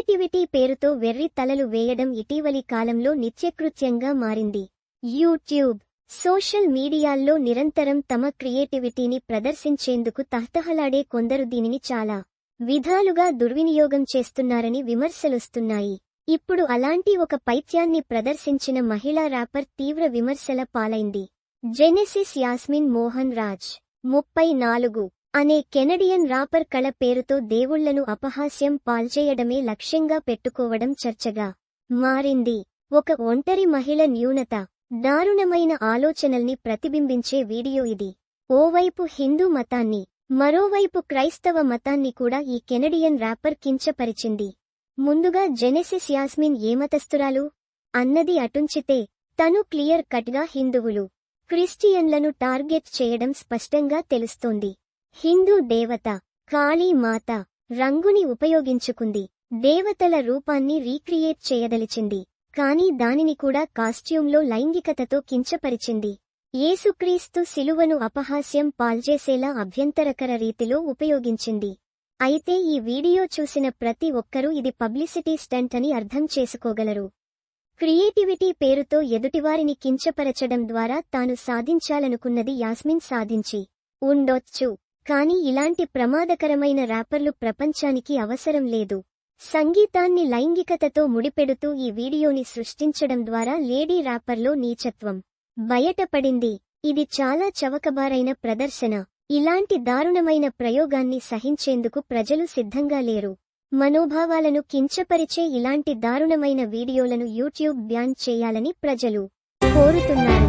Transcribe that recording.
Creativity పేరుతో వెర్రి తలలు వేయడం ఇటీవలి కాలంలో నిత్యకృత్యంగా మారింది. యూట్యూబ్ సోషల్ మీడియాల్లో నిరంతరం తమ క్రియేటివిటీని ప్రదర్శించేందుకు తహతహలాడే కొందరు దీనిని చాలా విధాలుగా దుర్వినియోగం చేస్తున్నారని విమర్శలొస్తున్నాయి. ఇప్పుడు అలాంటి ఒక పైత్యాన్ని ప్రదర్శించిన మహిళా ర్యాపర్ తీవ్ర విమర్శల పాలైంది. జెనెసిస్ యాస్మిన్ మోహన్ రాజ్ ముప్పై నాలుగు. అనే కెనడియన్ రాపర్ కళ పేరుతో దేవుళ్ళను అపహాస్యం పాల్చేయడమే లక్ష్యంగా పెట్టుకోవడం చర్చగా మారింది. ఒక ఒంటరి మహిళ న్యూనత దారుణమైన ఆలోచనల్ని ప్రతిబింబించే వీడియో ఇది. ఓవైపు హిందూ మతాన్ని మరోవైపు క్రైస్తవ మతాన్ని కూడా ఈ కెనడియన్ ర్యాపర్ కించపరిచింది. ముందుగా జెనెసిస్ యాస్మిన్ ఏమతస్తురాలు అన్నది అటుంచితే తను క్లియర్ కట్గా హిందువులు క్రిస్టియన్లను టార్గెట్ చేయడం స్పష్టంగా తెలుస్తోంది. హిందూ దేవత కాళీ మాత రంగుని ఉపయోగించుకుంది. దేవతల రూపాన్ని రీక్రియేట్ చేయదలిచింది కానీ దానిని కూడా కాస్ట్యూమ్లో లైంగికతతో కించపరిచింది. యేసుక్రీస్తు శిలువను అపహాస్యం పాల్చేసేలా అభ్యంతరకర రీతిలో ఉపయోగించింది. అయితే ఈ వీడియో చూసిన ప్రతి ఒక్కరూ ఇది పబ్లిసిటీ స్టంట్ అని అర్థం చేసుకోగలరు. క్రియేటివిటీ పేరుతో ఎదుటివారిని కించపరచడం ద్వారా తాను సాధించాలనుకున్నది యాస్మిన్ సాధించి. ఉండొచ్చు. కానీ ఇలాంటి ప్రమాదకరమైన ర్యాపర్లు ప్రపంచానికి అవసరం లేదు. సంగీతాన్ని లైంగికతతో ముడిపెడుతూ ఈ వీడియోని సృష్టించడం ద్వారా లేడీ ర్యాపర్లో నీచత్వం బయటపడింది. ఇది చాలా చవకబారైన ప్రదర్శన. ఇలాంటి దారుణమైన ప్రయోగాన్ని సహించేందుకు ప్రజలు సిద్ధంగా లేరు. మనోభావాలను కించపరిచే ఇలాంటి దారుణమైన వీడియోలను యూట్యూబ్ బ్యాన్ చేయాలని ప్రజలు కోరుతున్నారు.